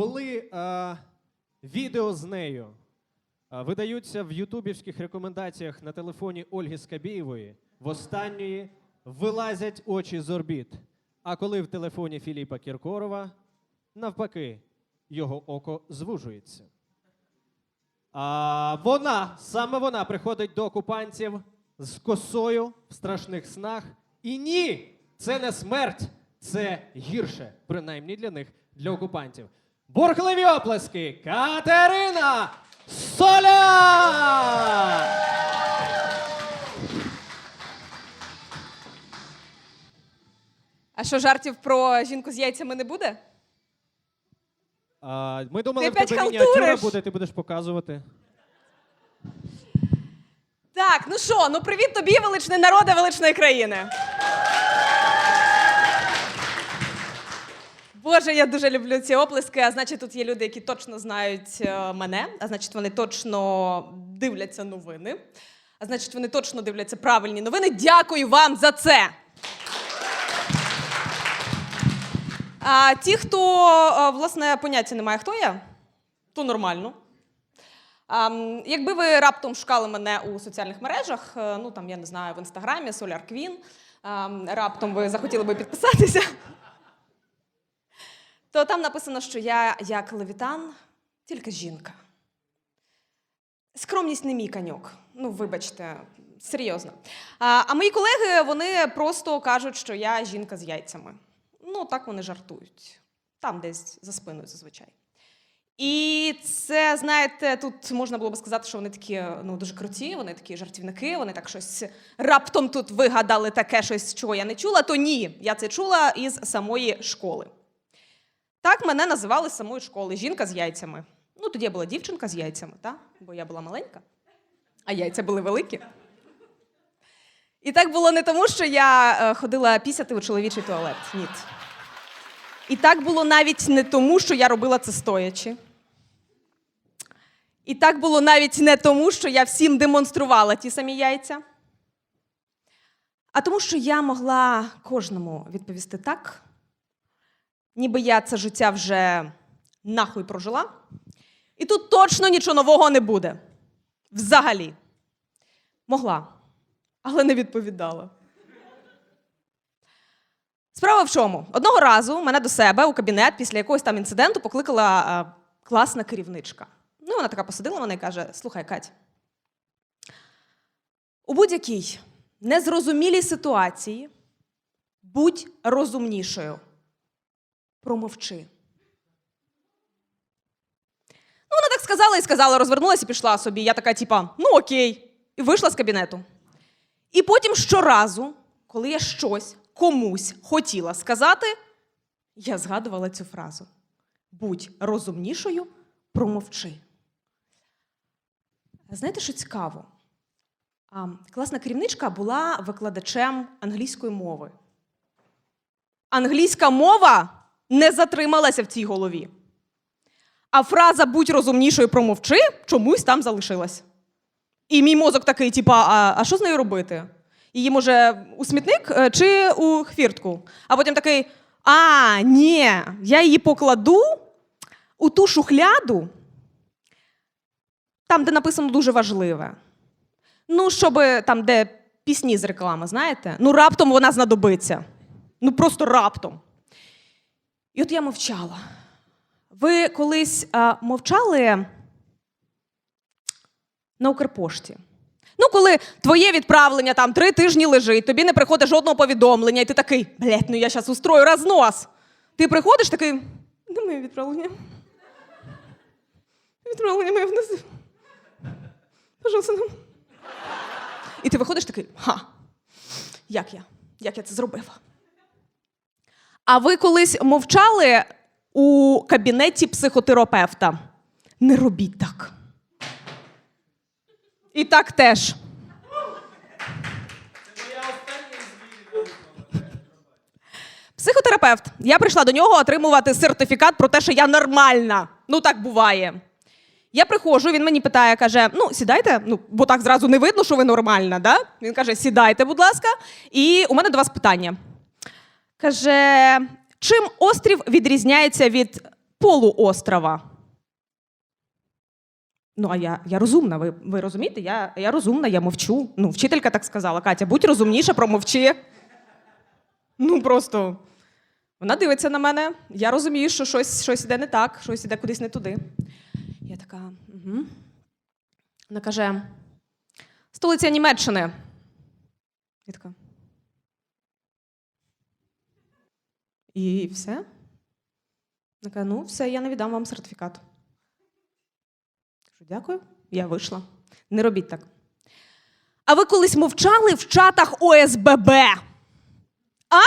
коли е, відео з нею е, видаються в ютубівських рекомендаціях на телефоні Ольги Скабєєвої, в останньої вилазять очі з орбіт. А коли в телефоні Філіпа Кіркорова, навпаки, його око звужується. А вона, саме вона приходить до окупантів з косою в страшних снах. І ні, це не смерть, це гірше, принаймні для них, для окупантів. Бурхливі оплески! Катерина Соля! А що жартів про жінку з яйцями не буде? А, ми думали, Ти в тебе мініатюра халтуриш. буде, ти будеш показувати. Так, ну що, ну привіт тобі, величний народе величної країни. Боже, я дуже люблю ці оплески. А значить, тут є люди, які точно знають е, мене, а значить, вони точно дивляться новини. А значить, вони точно дивляться правильні новини. Дякую вам за це. А ті, хто е, власне поняття не має, хто я, то нормально. А, якби ви раптом шукали мене у соціальних мережах, е, ну там я не знаю, в інстаграмі, Solar Queen, а, раптом ви захотіли би підписатися, то там написано, що я як левітан, тільки жінка. Скромність не мій каньок. Ну, вибачте, серйозно. А, а мої колеги вони просто кажуть, що я жінка з яйцями. Ну, так вони жартують. Там десь за спиною зазвичай. І це, знаєте, тут можна було би сказати, що вони такі ну, дуже круті, вони такі жартівники, вони так щось раптом тут вигадали таке щось, чого я не чула, то ні, я це чула із самої школи. Так мене називали з самої школи жінка з яйцями. Ну, тоді я була дівчинка з яйцями, та? бо я була маленька, а яйця були великі. І так було не тому, що я е, ходила пісяти у чоловічий туалет. Ні. І так було навіть не тому, що я робила це стоячи. І так було навіть не тому, що я всім демонструвала ті самі яйця, а тому, що я могла кожному відповісти так, ніби я це життя вже нахуй прожила. І тут точно нічого нового не буде. Взагалі. Могла, але не відповідала. Справа в чому? Одного разу мене до себе у кабінет після якогось там інциденту покликала е, класна керівничка. Ну, вона така посадила мене і каже: слухай, Кать, у будь-якій незрозумілій ситуації будь розумнішою. Промовчи. Ну, вона так сказала і сказала, розвернулася і пішла собі. Я така, типа, ну окей, і вийшла з кабінету. І потім щоразу, коли я щось комусь хотіла сказати, я згадувала цю фразу: будь розумнішою, промовчи. Знаєте, що цікаво? Класна керівничка була викладачем англійської мови. Англійська мова не затрималася в цій голові. А фраза будь розумнішою, промовчи чомусь там залишилась. І мій мозок такий, типа, а, а що з нею робити? Її може у смітник е, чи у хвіртку? А потім такий: а, ні, я її покладу у ту шухляду, там, де написано дуже важливе. Ну, щоб там, де пісні з реклами, знаєте? Ну, раптом вона знадобиться. Ну, просто раптом. І от я мовчала. Ви колись а, мовчали на Укрпошті? Ну, коли твоє відправлення там три тижні лежить, тобі не приходить жодного повідомлення, і ти такий, блядь, ну я зараз устрою рознос. Ти приходиш такий, де моє відправлення? Відправлення моє внизу. Пожалуйста. ну». І ти виходиш такий, ха, як я? Як я це зробив? А ви колись мовчали у кабінеті психотерапевта? Не робіть так. І так теж. Психотерапевт. Я прийшла до нього отримувати сертифікат про те, що я нормальна. Ну, так буває. Я приходжу, він мені питає, каже: ну, сідайте, ну, бо так зразу не видно, що ви нормальна. Да? Він каже: сідайте, будь ласка. І у мене до вас питання. Каже: чим острів відрізняється від полуострова. Ну, а я, я розумна, ви, ви розумієте? Я, я розумна, я мовчу. Ну, вчителька так сказала: Катя, будь розумніша, промовчи. Ну, просто вона дивиться на мене. Я розумію, що щось, щось іде не так, щось іде кудись не туди. Я така. Угу. Вона каже: столиця Німеччини. Я така. І все. Каже, ну, все, я не віддам вам сертифікат. Кажу, дякую, я вийшла. Не робіть так. А ви колись мовчали в чатах ОСББ? А?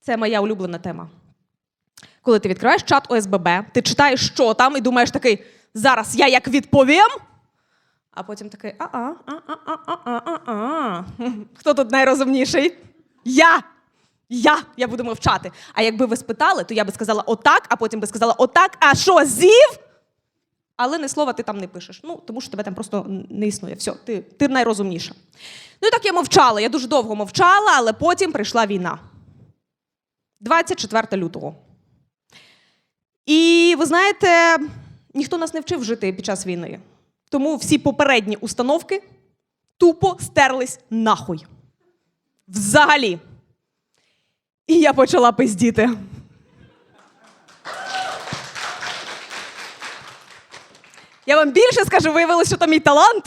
Це моя улюблена тема. Коли ти відкриваєш чат ОСББ, ти читаєш, що там, і думаєш такий, зараз я як відповім. А потім такий а-а, а-а-а-а-а-а. Хто тут найрозумніший? Я. Я. Я буду мовчати. А якби ви спитали, то я би сказала отак, а потім би сказала отак, а що, зів? Але не слова ти там не пишеш. Ну, тому що тебе там просто не існує. Все, ти, ти найрозумніша. Ну і так я мовчала. Я дуже довго мовчала, але потім прийшла війна. 24 лютого. І ви знаєте, ніхто нас не вчив жити під час війни. Тому всі попередні установки тупо стерлись нахуй. Взагалі. І я почала пиздіти. Я вам більше скажу, виявилося, що то мій талант.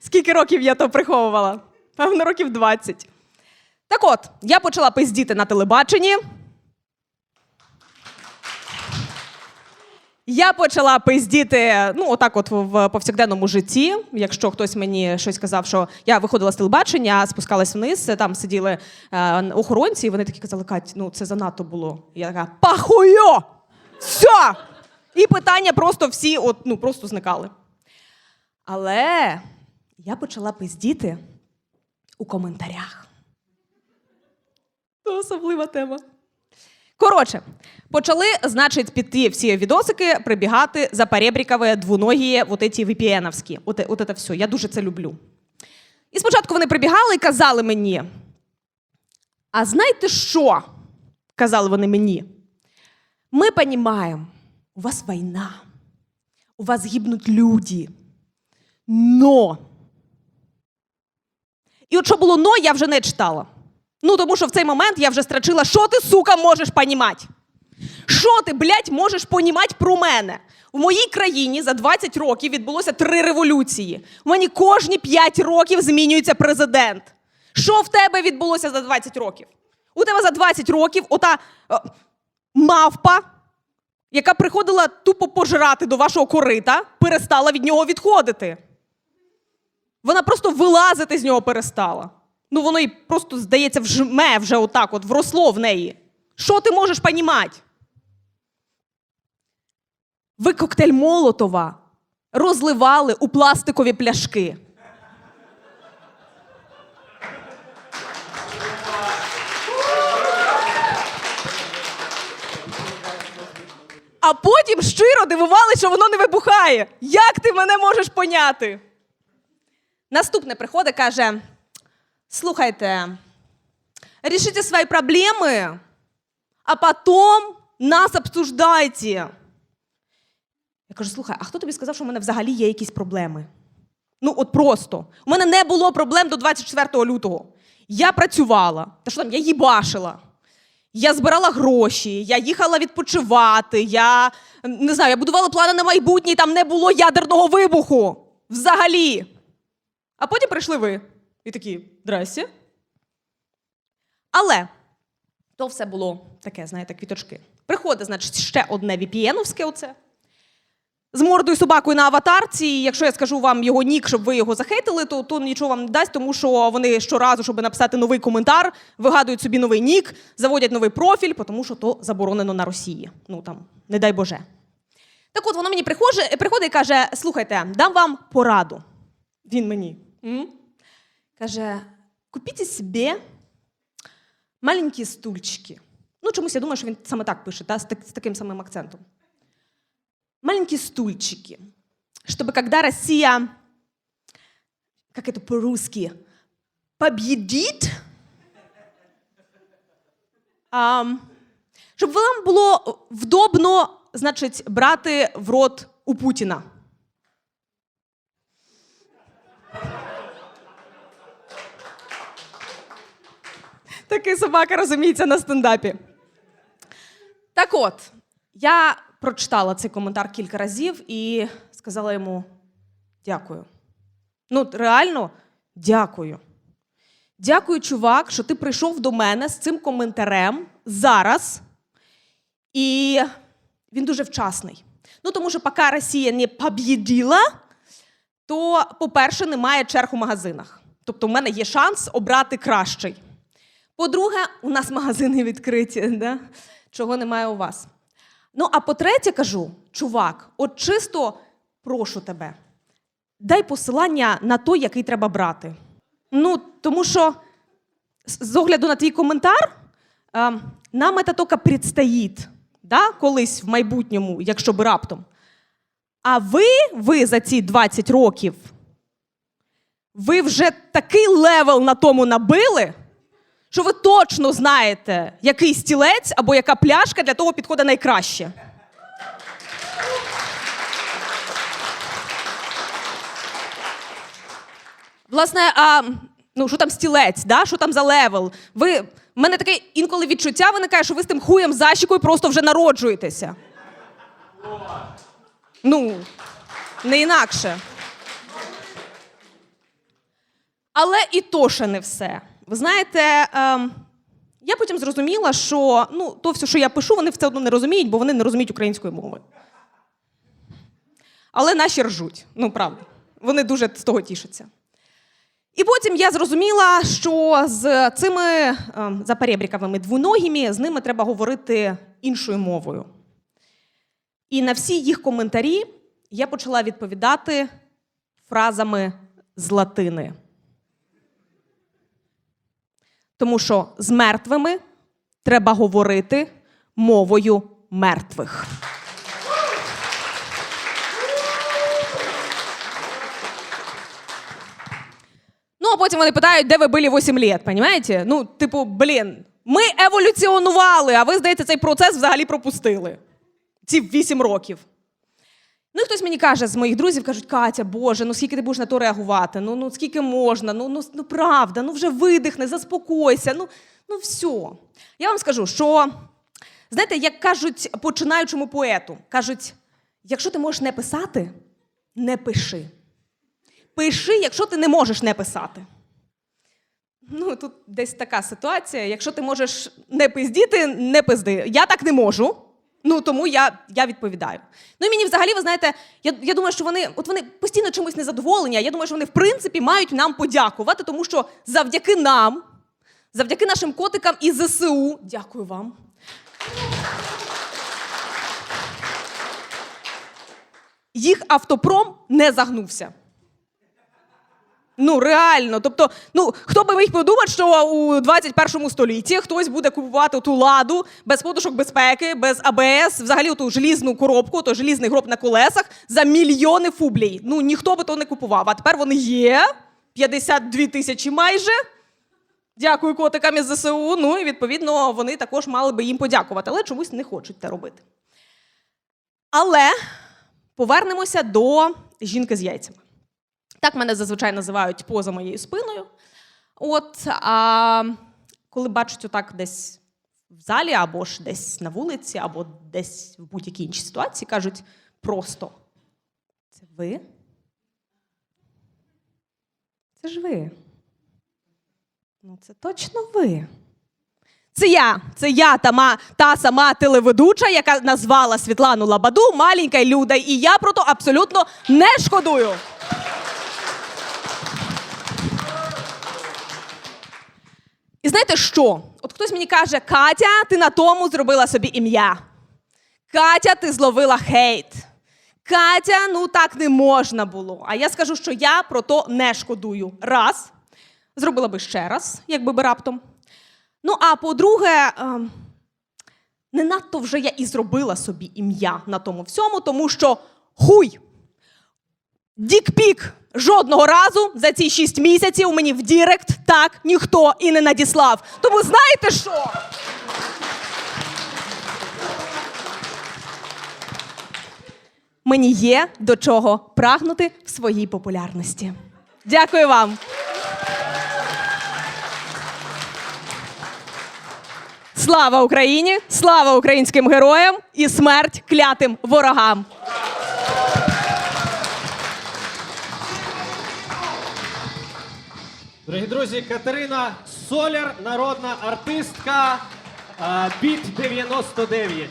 Скільки років я то приховувала? Певно, років 20. Так от, я почала пиздіти на телебаченні. Я почала пиздіти, ну, отак, от в повсякденному житті. Якщо хтось мені щось казав, що я виходила з телебачення, спускалась вниз, там сиділи е, охоронці, і вони такі казали: Кать, ну це занадто було. Я така пахуйо! Все! І питання просто всі от, ну, просто зникали. Але я почала пиздіти у коментарях. Це особлива тема. Коротше, почали, значить, під ті всі відосики прибігати за перебрікові двоногі, вот эти VPN-овські. От, от це все. Я дуже це люблю. І спочатку вони прибігали і казали мені: а знаєте що? Казали вони мені. Ми розуміємо, у вас війна, у вас гибнуть люди. Но. І от що було но, я вже не читала. Ну, тому що в цей момент я вже страчила, що ти, сука, можеш понімати? Що ти, блядь, можеш понімати про мене? В моїй країні за 20 років відбулося три революції. У мені кожні 5 років змінюється президент. Що в тебе відбулося за 20 років? У тебе за 20 років ота е, мавпа, яка приходила тупо пожирати до вашого корита, перестала від нього відходити. Вона просто вилазити з нього перестала. Ну, воно і просто, здається, вжме вже отак, от вросло в неї. Що ти можеш понімати? Ви коктейль Молотова розливали у пластикові пляшки. А потім щиро дивували, що воно не вибухає. Як ти мене можеш поняти? Наступне приходить, каже: слухайте, рішите свої проблеми, а потім нас обсуждайте. Я кажу: слухай, а хто тобі сказав, що в мене взагалі є якісь проблеми? Ну, от просто. У мене не було проблем до 24 лютого. Я працювала. Та що там, я їбашила. Я збирала гроші, я їхала відпочивати, я не знаю, я будувала плани на майбутнє, і там не було ядерного вибуху. Взагалі. А потім прийшли ви. І такі, здрасте. Але то все було таке, знаєте, квіточки. Приходить, значить, ще одне VPN-овське оце. З мордою собакою на аватарці. І якщо я скажу вам його нік, щоб ви його захейтили, то, то нічого вам не дасть, тому що вони щоразу, щоб написати новий коментар, вигадують собі новий нік, заводять новий профіль, тому що то заборонено на Росії. Ну там, не дай Боже. Так от воно мені приходить, і каже: слухайте, дам вам пораду. Він мені. М? Каже: купіть собі маленькі стульчики. Ну, чомусь я думаю, що він саме так пише, та, з, так- з таким самим акцентом. Маленькие стульчики, чтобы когда Россия, как это по-русски, победит, щоб вам було вдобно, значить, брати в рот у Путіна. Такий собака розуміється на стендапі. Так от, я прочитала цей коментар кілька разів і сказала йому дякую. Ну, реально, дякую. Дякую, чувак, що ти прийшов до мене з цим коментарем зараз. І він дуже вчасний. Ну, тому що поки Росія не поб'єділа, то, по-перше, немає черг у магазинах. Тобто, в мене є шанс обрати кращий. По-друге, у нас магазини відкриті, да? чого немає у вас. Ну, а по-третє, кажу, чувак, от чисто прошу тебе, дай посилання на той, який треба брати. Ну, тому що з огляду на твій коментар, е, нам це тільки предстоїть, да? колись в майбутньому, якщо б раптом. А ви, ви за ці 20 років, ви вже такий левел на тому набили, що ви точно знаєте, який стілець або яка пляшка для того підходить найкраще. Власне, а ну що там стілець, да? що там за левел? Ви, в мене таке інколи відчуття виникає, що ви з тим хуєм защікою просто вже народжуєтеся. Ну, не інакше. Але і то ще не все. Ви знаєте, ем, я потім зрозуміла, що ну, то все, що я пишу, вони все одно не розуміють, бо вони не розуміють української мови. Але наші ржуть, ну правда. Вони дуже з того тішаться. І потім я зрозуміла, що з цими ем, заперебріковими двуногими з ними треба говорити іншою мовою. І на всі їх коментарі я почала відповідати фразами з латини. Тому що з мертвими треба говорити мовою мертвих. Ну, а потім вони питають, де ви були 8 літ, понімаєте? Ну, типу, блін, ми еволюціонували, а ви, здається, цей процес взагалі пропустили. Ці 8 років. Ну, і хтось мені каже з моїх друзів, кажуть, Катя, Боже, ну скільки ти будеш на то реагувати? Ну, ну скільки можна? Ну, ну, ну правда, ну вже видихни, заспокойся. Ну, ну все. Я вам скажу, що, знаєте, як кажуть починаючому поету, кажуть, якщо ти можеш не писати, не пиши. Пиши, якщо ти не можеш не писати. Ну, тут десь така ситуація. Якщо ти можеш не пиздіти, не пизди. Я так не можу. Ну тому я, я відповідаю. Ну і мені взагалі, ви знаєте, я, я думаю, що вони, от вони постійно чимось незадоволені. Я думаю, що вони в принципі мають нам подякувати, тому що завдяки нам, завдяки нашим котикам і ЗСУ, дякую вам. Їх автопром не загнувся. Ну, реально. Тобто, ну хто би міг подумати, що у 21 столітті хтось буде купувати ту ладу без подушок безпеки, без АБС, взагалі ту желізну коробку, той желізний гроб на колесах за мільйони фублій. Ну ніхто би то не купував. А тепер вони є 52 тисячі майже. Дякую котикам із ЗСУ. Ну і відповідно вони також мали би їм подякувати, але чомусь не хочуть це робити. Але повернемося до жінки з яйцями. Так мене зазвичай називають поза моєю спиною. От, а коли бачать отак десь в залі, або ж десь на вулиці, або десь в будь-якій іншій ситуації, кажуть просто: це ви? Це ж ви. Ну, це точно ви. Це я, це я, та, ма, та сама телеведуча, яка назвала Світлану Лабаду маленькою Людою, і я про то абсолютно не шкодую. І знаєте що? От хтось мені каже: Катя, ти на тому зробила собі ім'я. Катя, ти зловила хейт. Катя, ну так не можна було. А я скажу, що я про то не шкодую. Раз. Зробила би ще раз, якби би раптом. Ну, а по-друге, ем, не надто вже я і зробила собі ім'я на тому всьому, тому що хуй. Дікпік жодного разу за ці шість місяців мені в Дірект так ніхто і не надіслав. Тому знаєте що? Мені є до чого прагнути в своїй популярності. Дякую вам. Слава Україні! Слава українським героям і смерть клятим ворогам! Дорогі друзі, Катерина Соляр, народна артистка Біт 99.